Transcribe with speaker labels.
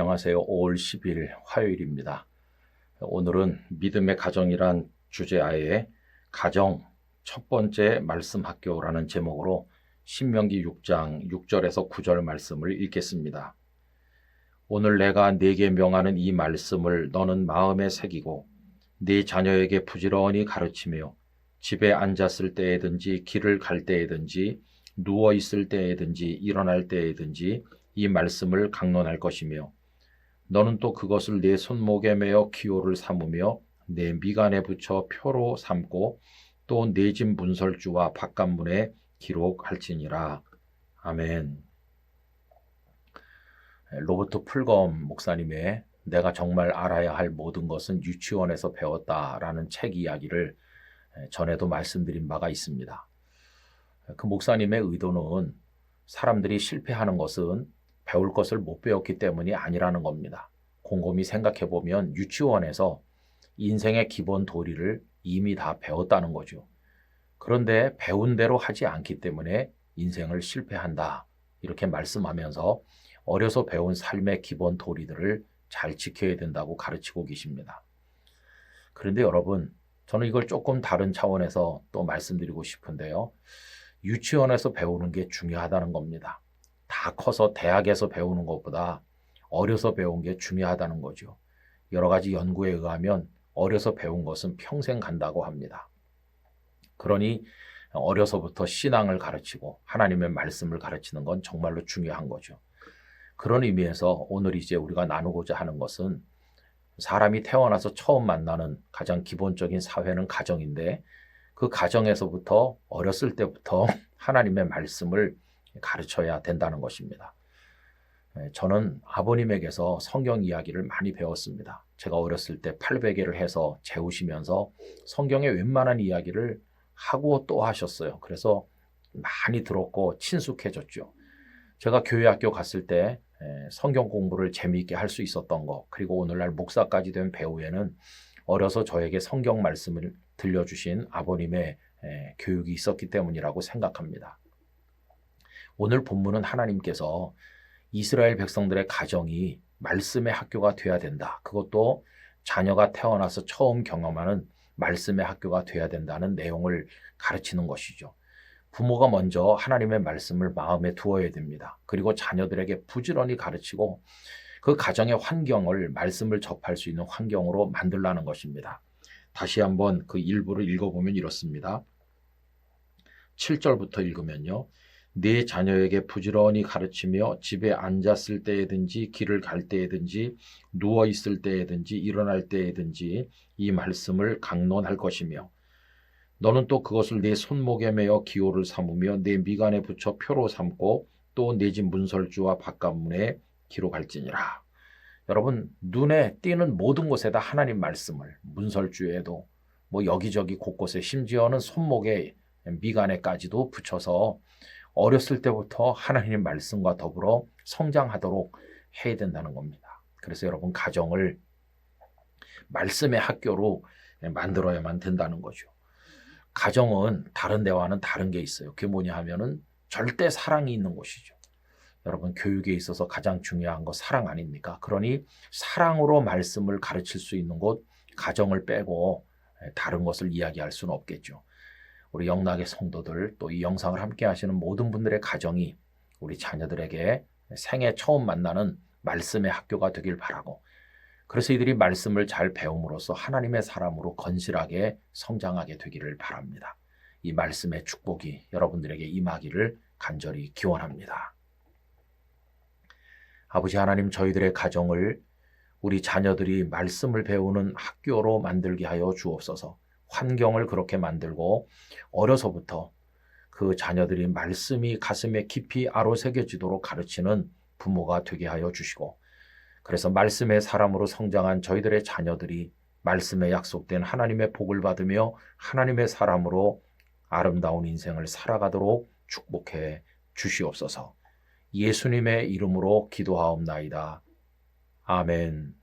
Speaker 1: 안녕하세요. 5월 10일 화요일입니다. 오늘은 믿음의 가정이란 주제하에 가정 첫 번째 말씀 학교라는 제목으로 신명기 6장 6절에서 9절 말씀을 읽겠습니다. 오늘 내가 네게 명하는 이 말씀을 너는 마음에 새기고 네 자녀에게 부지런히 가르치며 집에 앉았을 때에든지 길을 갈 때에든지 누워 있을 때에든지 일어날 때에든지 이 말씀을 강론할 것이며 너는 또 그것을 내 손목에 매어 기호를 삼으며 내 미간에 붙여 표로 삼고 또내집 문설주와 바깥문에 기록할지니라. 아멘. 로버트 풀검 목사님의 내가 정말 알아야 할 모든 것은 유치원에서 배웠다라는 책 이야기를 전에도 말씀드린 바가 있습니다. 그 목사님의 의도는 사람들이 실패하는 것은 배울 것을 못 배웠기 때문이 아니라는 겁니다. 곰곰이 생각해 보면 유치원에서 인생의 기본 도리를 이미 다 배웠다는 거죠. 그런데 배운 대로 하지 않기 때문에 인생을 실패한다. 이렇게 말씀하면서 어려서 배운 삶의 기본 도리들을 잘 지켜야 된다고 가르치고 계십니다. 그런데 여러분, 저는 이걸 조금 다른 차원에서 또 말씀드리고 싶은데요. 유치원에서 배우는 게 중요하다는 겁니다. 다 커서 대학에서 배우는 것보다 어려서 배운 게 중요하다는 거죠. 여러 가지 연구에 의하면 어려서 배운 것은 평생 간다고 합니다. 그러니 어려서부터 신앙을 가르치고 하나님의 말씀을 가르치는 건 정말로 중요한 거죠. 그런 의미에서 오늘 이제 우리가 나누고자 하는 것은 사람이 태어나서 처음 만나는 가장 기본적인 사회는 가정인데 그 가정에서부터 어렸을 때부터 하나님의 말씀을 가르쳐야 된다는 것입니다. 예, 저는 아버님에게서 성경 이야기를 많이 배웠습니다. 제가 어렸을 때 800개를 해서 재우시면서 성경의 웬만한 이야기를 하고 또 하셨어요. 그래서 많이 들었고 친숙해졌죠. 제가 교회 학교 갔을 때 예, 성경 공부를 재미있게 할 수 있었던 것, 그리고 오늘날 목사까지 된 배우에는 어려서 저에게 성경 말씀을 들려주신 아버님의 예, 교육이 있었기 때문이라고 생각합니다. 오늘 본문은 하나님께서 이스라엘 백성들의 가정이 말씀의 학교가 돼야 된다. 그것도 자녀가 태어나서 처음 경험하는 말씀의 학교가 돼야 된다는 내용을 가르치는 것이죠. 부모가 먼저 하나님의 말씀을 마음에 두어야 됩니다. 그리고 자녀들에게 부지런히 가르치고 그 가정의 환경을 말씀을 접할 수 있는 환경으로 만들라는 것입니다. 다시 한번 그 일부를 읽어보면 이렇습니다. 7절부터 읽으면요. 네 자녀에게 부지런히 가르치며 집에 앉았을 때에든지 길을 갈 때에든지 누워 있을 때에든지 일어날 때에든지 이 말씀을 강론할 것이며 너는 또 그것을 네 손목에 매어 기호를 삼으며 네 미간에 붙여 표로 삼고 또네집 문설주와 바깥문에 기록할지니라. 여러분 눈에 띄는 모든 곳에다 하나님 말씀을 문설주에도 뭐 여기저기 곳곳에 심지어는 손목에 미간에까지도 붙여서 어렸을 때부터 하나님 말씀과 더불어 성장하도록 해야 된다는 겁니다. 그래서 여러분 가정을 말씀의 학교로 만들어야만 된다는 거죠. 가정은 다른 데와는 다른 게 있어요. 그게 뭐냐 하면은 절대 사랑이 있는 곳이죠. 여러분 교육에 있어서 가장 중요한 거 사랑 아닙니까? 그러니 사랑으로 말씀을 가르칠 수 있는 곳 가정을 빼고 다른 것을 이야기할 수는 없겠죠. 우리 영락의 성도들 또 이 영상을 함께 하시는 모든 분들의 가정이 우리 자녀들에게 생애 처음 만나는 말씀의 학교가 되길 바라고 그래서 이들이 말씀을 잘 배움으로써 하나님의 사람으로 건실하게 성장하게 되기를 바랍니다. 이 말씀의 축복이 여러분들에게 임하기를 간절히 기원합니다. 아버지 하나님 저희들의 가정을 우리 자녀들이 말씀을 배우는 학교로 만들게 하여 주옵소서. 환경을 그렇게 만들고 어려서부터 그 자녀들이 말씀이 가슴에 깊이 아로 새겨지도록 가르치는 부모가 되게 하여 주시고 그래서 말씀의 사람으로 성장한 저희들의 자녀들이 말씀에 약속된 하나님의 복을 받으며 하나님의 사람으로 아름다운 인생을 살아가도록 축복해 주시옵소서. 예수님의 이름으로 기도하옵나이다. 아멘.